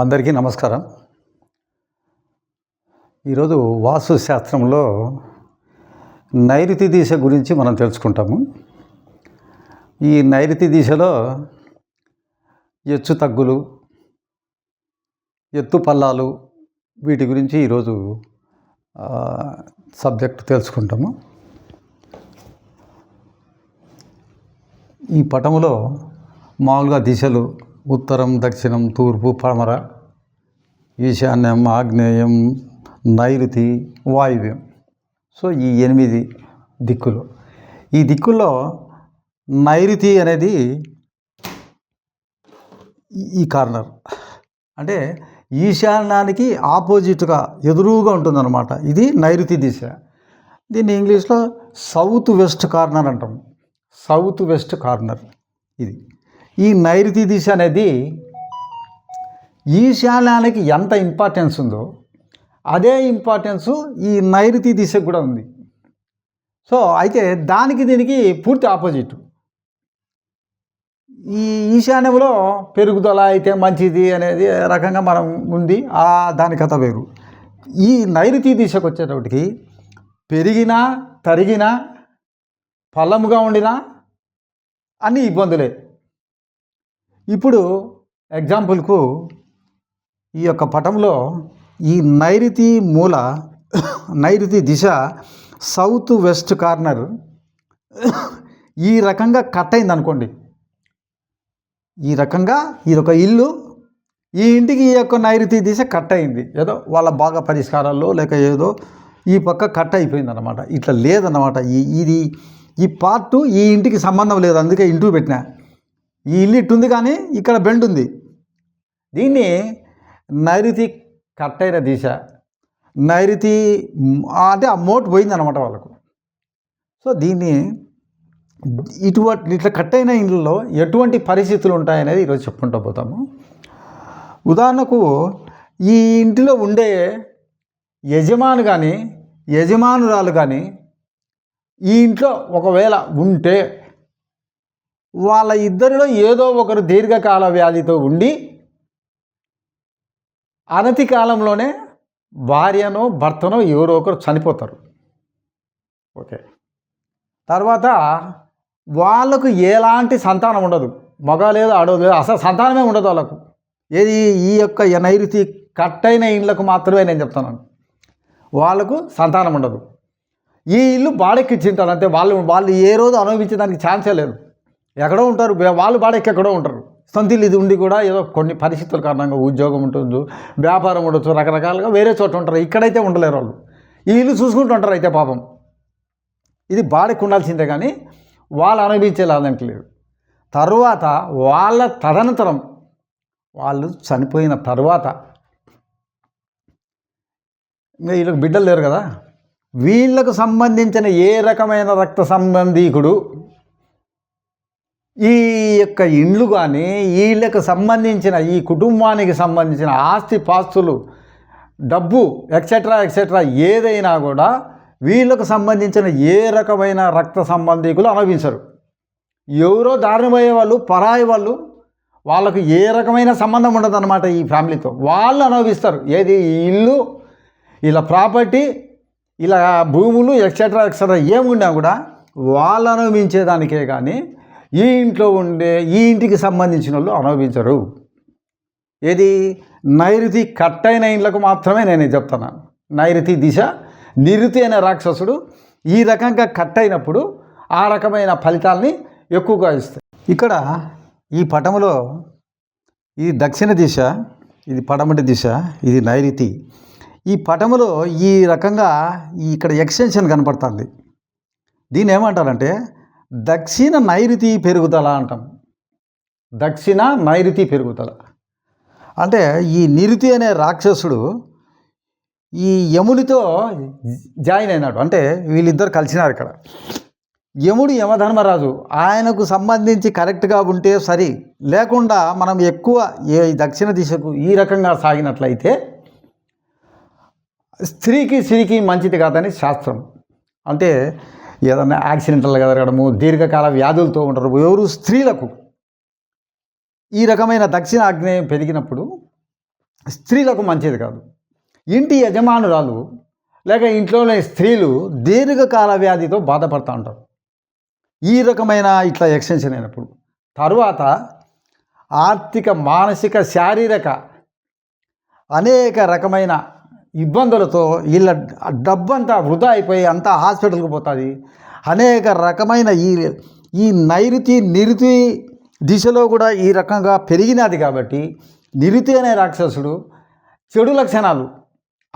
అందరికీ నమస్కారం. ఈరోజు వాస్తు శాస్త్రంలో నైరుతి దిశ గురించి మనం తెలుసుకుంటాము. ఈ నైరుతి దిశలో ఎచ్చు తగ్గులు ఎత్తు పల్లాలు వీటి గురించి ఈరోజు సబ్జెక్ట్ తెలుసుకుంటాము. ఈ పటములో మామూలుగా దిశలు ఉత్తరం దక్షిణం తూర్పు పడమర ఈశాన్యం ఆగ్నేయం నైరుతి వాయువ్యం. సో ఈ ఎనిమిది దిక్కులు. ఈ దిక్కుల్లో నైరుతి అనేది ఈ- కార్నర్. అంటే ఈశాన్యానికి ఆపోజిట్గా ఎదురుగా ఉంటుందన్నమాట. ఇది నైరుతి దిశ. దీన్ని ఇంగ్లీష్లో సౌత్ వెస్ట్ కార్నర్ అంటాం. సౌత్ వెస్ట్ కార్నర్ ఇది. ఈ నైరుతి దిశ అనేది ఈశాన్యానికి ఎంత ఇంపార్టెన్స్ ఉందో అదే ఇంపార్టెన్స్ ఈ నైరుతి దిశకు కూడా ఉంది. సో అయితే దానికి దీనికి పూర్తి ఆపోజిట్ ఈ ఈశాన్యంలో పెరుగుదల అయితే మంచిది అనేది రకంగా మనం ఉంది ఆ దాని కథ వేరు. ఈ నైరుతి దిశకు వచ్చేటప్పటికి పెరిగినా తరిగినా ఫలముగా ఉండినా అన్ని ఇబ్బందులే. ఇప్పుడు ఎగ్జాంపుల్కు ఈ యొక్క పటంలో ఈ నైరుతి మూల నైరుతి దిశ సౌత్ వెస్ట్ కార్నర్ ఈ రకంగా కట్ అయింది అనుకోండి ఈ రకంగా ఇది ఒక ఇల్లు ఈ ఇంటికి ఈ యొక్క నైరుతి దిశ కట్ అయింది. ఏదో వాళ్ళ బాగా పరిష్కారాల్లో లేక ఏదో ఈ పక్క కట్ అయిపోయింది అనమాట ఇట్లా లేదన్నమాట. ఈ ఇది ఈ పార్ట్ ఈ ఇంటికి సంబంధం లేదు. అందుకే ఇంటూ పెట్టినా. ఈ ఇల్లు ఇట్టుంది కానీ ఇక్కడ బెండ్ ఉంది. దీన్ని నైరుతి కట్ అయిన దిశ నైరుతి అంటే ఆ మోటు పోయిందనమాట వాళ్ళకు. సో దీన్ని ఇటువంటి ఇట్లా కట్ అయిన ఎటువంటి పరిస్థితులు ఉంటాయనేది ఈరోజు చెప్పుకుంటూ పోతాము. ఉదాహరణకు ఈ ఇంటిలో ఉండే యజమాను కానీ యజమానురాలు కానీ ఈ ఇంట్లో ఒకవేళ ఉంటే వాళ్ళ ఇద్దరిలో ఏదో ఒకరు దీర్ఘకాల వ్యాధితో ఉండి అనతి కాలంలోనే భార్యనో భర్తనో ఎవరో ఒకరు చనిపోతారు. ఓకే. తర్వాత వాళ్ళకు ఎలాంటి సంతానం ఉండదు. మగ లేదు ఆడో లేదు అసలు సంతానమే ఉండదు వాళ్ళకు. ఏది ఈ యొక్క నైరుతి కట్టైన ఇండ్లకు మాత్రమే నేను చెప్తున్నాను. వాళ్ళకు సంతానం ఉండదు. ఈ ఇల్లు బాడెక్కిచ్చింటారు అంతే వాళ్ళు వాళ్ళు ఏ రోజు అనుభవించడానికి ఛాన్సే లేదు. ఎక్కడో ఉంటారు. వాళ్ళు బాడెక్కి ఎక్కడో ఉంటారు. సొంత ఇది ఉండి కూడా ఏదో కొన్ని పరిస్థితుల కారణంగా ఉద్యోగం ఉంటుంది వ్యాపారం ఉండొచ్చు రకరకాలుగా వేరే చోట ఉంటారు. ఇక్కడైతే ఉండలేరు వాళ్ళు. ఈ ఇల్లు చూసుకుంటూ ఉంటారు అయితే పాపం. ఇది బాడెక్కి ఉండాల్సిందే కానీ వాళ్ళు అనుభవించేలాదంటలేదు తరువాత వాళ్ళ తదనంతరం వాళ్ళు చనిపోయిన తర్వాత వీళ్ళకి బిడ్డలు లేరు కదా. వీళ్ళకు సంబంధించిన ఏ రకమైన రక్త సంబంధీకుడు ఈ యొక్క ఇండ్లు కానీ వీళ్ళకు సంబంధించిన ఈ కుటుంబానికి సంబంధించిన ఆస్తి పాస్తులు డబ్బు ఎక్సెట్రా ఎక్సెట్రా ఏదైనా కూడా వీళ్ళకు సంబంధించిన ఏ రకమైన రక్త సంబంధికులు అనుభవించరు ఎవరో దారుణమయ్యే వాళ్ళు పరాయి వాళ్ళు వాళ్ళకు ఏ రకమైన సంబంధం ఉండదన్నమాట ఈ ఫ్యామిలీతో. వాళ్ళు అనుభవిస్తారు. ఏది? ఇల్లు ఇలా ప్రాపర్టీ ఇలా భూములు ఎక్సెట్రా ఎక్సెట్రా ఏమున్నా కూడా వాళ్ళు అనుభవించేదానికే కానీ ఈ ఇంట్లో ఉండే ఈ ఇంటికి సంబంధించిన వాళ్ళు అనుభవించరు ఏది? నైరుతి కట్టైన ఇండ్లకు మాత్రమే నేను చెప్తున్నాను నైరుతి దిశ నిరుతి అనే రాక్షసుడు ఈ రకంగా కట్ అయినప్పుడు ఆ రకమైన ఫలితాల్ని ఎక్కువగా ఇస్తాయి. ఇక్కడ ఈ పటములో ఇది దక్షిణ దిశ ఇది పడమటి దిశ ఇది నైరుతి. ఈ పటములో ఈ రకంగా ఇక్కడ ఎక్స్టెన్షన్ కనపడుతుంది. దీన్ని ఏమంటారంటే దక్షిణ నైరుతి పెరుగుదల అంటాం. దక్షిణ నైరుతి పెరుగుదల. అంటే ఈ నిరుతి అనే రాక్షసుడు ఈ యమునితో జాయిన్ అయినాడు. అంటే వీళ్ళిద్దరు కలిసినారు ఇక్కడ. యముడు యమధర్మరాజు ఆయనకు సంబంధించి కరెక్ట్గా ఉంటే సరి. లేకుండా మనం ఎక్కువ ఏ దక్షిణ దిశకు ఈ రకంగా సాగినట్లయితే స్త్రీకి స్త్రీకి మంచిది కాదని శాస్త్రం. అంటే ఏదైనా యాక్సిడెంటల్గా జరగడము దీర్ఘకాల వ్యాధులతో ఉంటారు. ఎవరు స్త్రీలకు ఈ రకమైన దక్షిణ ఆగ్నేయం పెరిగినప్పుడు స్త్రీలకు మంచిది కాదు. ఇంటి యజమానురాలు లేక ఇంట్లోనే స్త్రీలు దీర్ఘకాల వ్యాధితో బాధపడుతూ ఉంటారు. ఈ రకమైన ఇట్లా ఎక్స్టెన్షన్ అయినప్పుడు. తరువాత ఆర్థిక మానసిక శారీరక అనేక రకమైన ఇబ్బందులతో వీళ్ళ డబ్బంతా వృధా అయిపోయి అంతా హాస్పిటల్కి పోతుంది. అనేక రకమైన ఈ ఈ నైరుతి నిరుతి దిశలో కూడా ఈ రకంగా పెరిగినది కాబట్టి నిరుతి అనే రాక్షసుడు చెడు లక్షణాలు.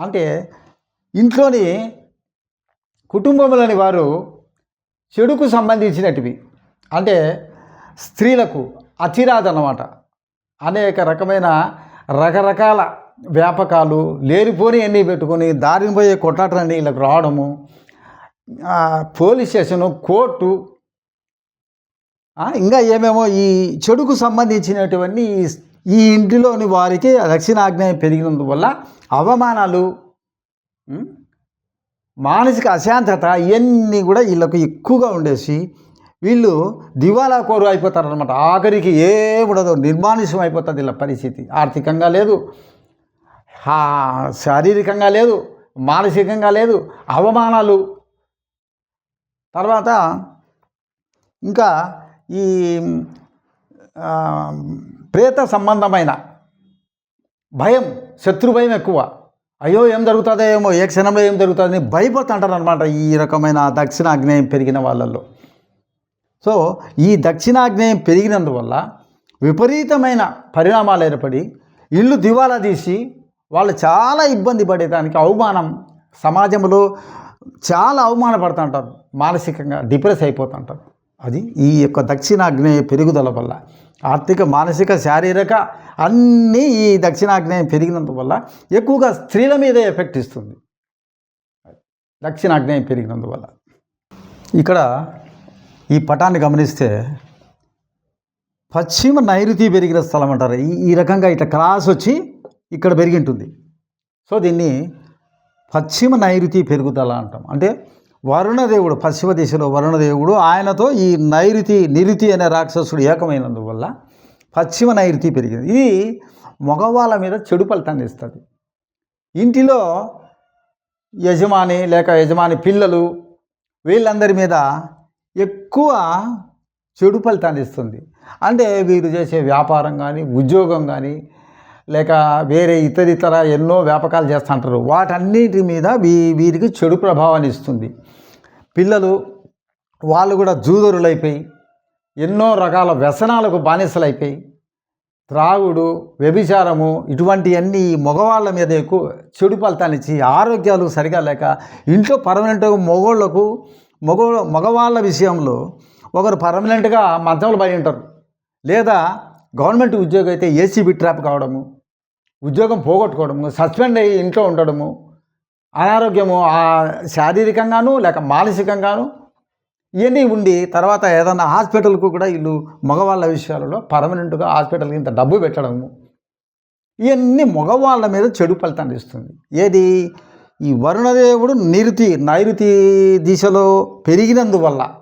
అంటే ఇంట్లోని కుటుంబంలోని వారు చెడుకు సంబంధించినటివి. అంటే స్త్రీలకు అతిరాదన్నమాట అనేక రకమైన రకరకాల వ్యాపకాలు లేనిపోని అన్నీ పెట్టుకొని దారిని పోయే కొట్లాటలన్నీ వీళ్ళకి రావడము. పోలీస్ స్టేషను కోర్టు ఇంకా ఏమేమో ఈ చెడుకు సంబంధించినటువన్నీ ఈ- ఇంటిలోని వారికి దక్షిణాగ్నేయం పెరిగినందువల్ల అవమానాలు మానసిక అశాంతత ఇవన్నీ కూడా వీళ్ళకు ఎక్కువగా ఉండేసి వీళ్ళు దివాలా కోరు అయిపోతారనమాట ఆఖరికి ఏముండదు నిర్మానుష్యం అయిపోతుంది వీళ్ళ పరిస్థితి. ఆర్థికంగా లేదు. శారీరకంగా లేదు మానసికంగా లేదు అవమానాలు. తర్వాత ఇంకా ఈ ప్రేత సంబంధమైన భయం శత్రు భయం ఎక్కువ. అయ్యో ఏం జరుగుతుందో ఏమో ఏ క్షణంలో ఏం జరుగుతుందని భయపడుతుంటారు అనమాట ఈ రకమైన దక్షిణాగ్నేయం పెరిగిన వాళ్ళల్లో. సో ఈ దక్షిణాగ్నేయం పెరిగినందువల్ల విపరీతమైన పరిణామాలు ఏర్పడి ఇల్లు దివాలా తీసి వాళ్ళు చాలా ఇబ్బంది పడేదానికి అవమానం సమాజంలో చాలా అవమానపడుతుంటారు. మానసికంగా డిప్రెస్ అయిపోతుంటారు. అది ఈ యొక్క దక్షిణాగ్నేయ పెరుగుదల వల్ల ఆర్థిక మానసిక శారీరక అన్నీ ఈ దక్షిణాగ్నేయం పెరిగినందువల్ల ఎక్కువగా స్త్రీల మీదే ఎఫెక్ట్ ఇస్తుంది. దక్షిణాగ్నేయం పెరిగినందువల్ల ఇక్కడ ఈ పటాన్ని గమనిస్తే పశ్చిమ నైరుతి పెరిగిన స్థలం అంటారు. ఈ ఈ రకంగా ఇట్లా క్రాస్ వచ్చి ఇక్కడ పెరిగి ఉంటుంది సో దీన్ని పశ్చిమ నైరుతి పెరుగుదల అంటాం. అంటే వరుణదేవుడు పశ్చిమ దిశలో వరుణదేవుడు ఆయనతో ఈ నైరుతి నిరుతి అనే రాక్షసుడు ఏకమైనందువల్ల పశ్చిమ నైరుతి పెరిగింది. ఇది మగవాళ్ళ మీద చెడు ఫలితాన్ని ఇస్తుంది. ఇంటిలో యజమాని లేక యజమాని పిల్లలు వీళ్ళందరి మీద ఎక్కువ చెడు ఫలితాన్ని ఇస్తుంది. అంటే వీరు చేసే వ్యాపారం కానీ ఉద్యోగం కానీ లేక వేరే ఇతర ఇతర ఎన్నో వ్యాపకాలు చేస్తుంటారు. వాటన్నిటి మీద వీ వీరికి చెడు ప్రభావాన్ని ఇస్తుంది. పిల్లలు వాళ్ళు కూడా జూదరులైపోయి ఎన్నో రకాల వ్యసనాలకు బానిసలైపోయి త్రాగుడు వ్యభిచారము ఇటువంటివన్నీ మగవాళ్ళ మీద ఎక్కువ చెడు ఫలితాన్ని ఇచ్చి ఆరోగ్యాలు సరిగా లేక ఇంట్లో పర్మనెంట్గా మగవాళ్ళకు మగ మగవాళ్ళ విషయంలో ఒకరు పర్మనెంట్గా మంచంలో పడి ఉంటారు. లేదా గవర్నమెంట్ ఉద్యోగం అయితే ఏసీబీ ట్రాప్ కావడము ఉద్యోగం పోగొట్టుకోవడము సస్పెండ్ అయ్యి ఇంట్లో ఉండడము అనారోగ్యము ఆ శారీరకంగాను లేక మానసికంగాను ఇవన్నీ ఉండి తర్వాత ఏదన్నా హాస్పిటల్కు కూడా వీళ్ళు మగవాళ్ళ విషయాలలో పర్మనెంట్గా హాస్పిటల్కి ఇంత డబ్బు పెట్టడము. ఇవన్నీ మగవాళ్ళ మీద చెడు ఫలితాన్ని ఇస్తుంది. ఏది? ఈ వరుణదేవుడు నిరుతి నైరుతి దిశలో పెరిగినందువల్ల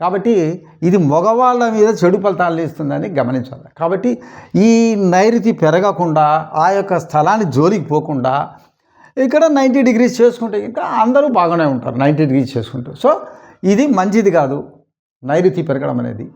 కాబట్టి ఇది మగవాళ్ళ మీద చెడు ఫలితాలు ఇస్తుందని గమనించాలి. కాబట్టి ఈ నైరుతి పెరగకుండా ఆ యొక్క స్థలాన్ని జోలికి పోకుండా ఇక్కడ నైంటీ డిగ్రీస్ చేసుకుంటే ఇంకా అందరూ బాగానే ఉంటారు నైంటీ డిగ్రీస్ చేసుకుంటూ. సో ఇది మంచిది కాదు. నైరుతి పెరగడం అనేది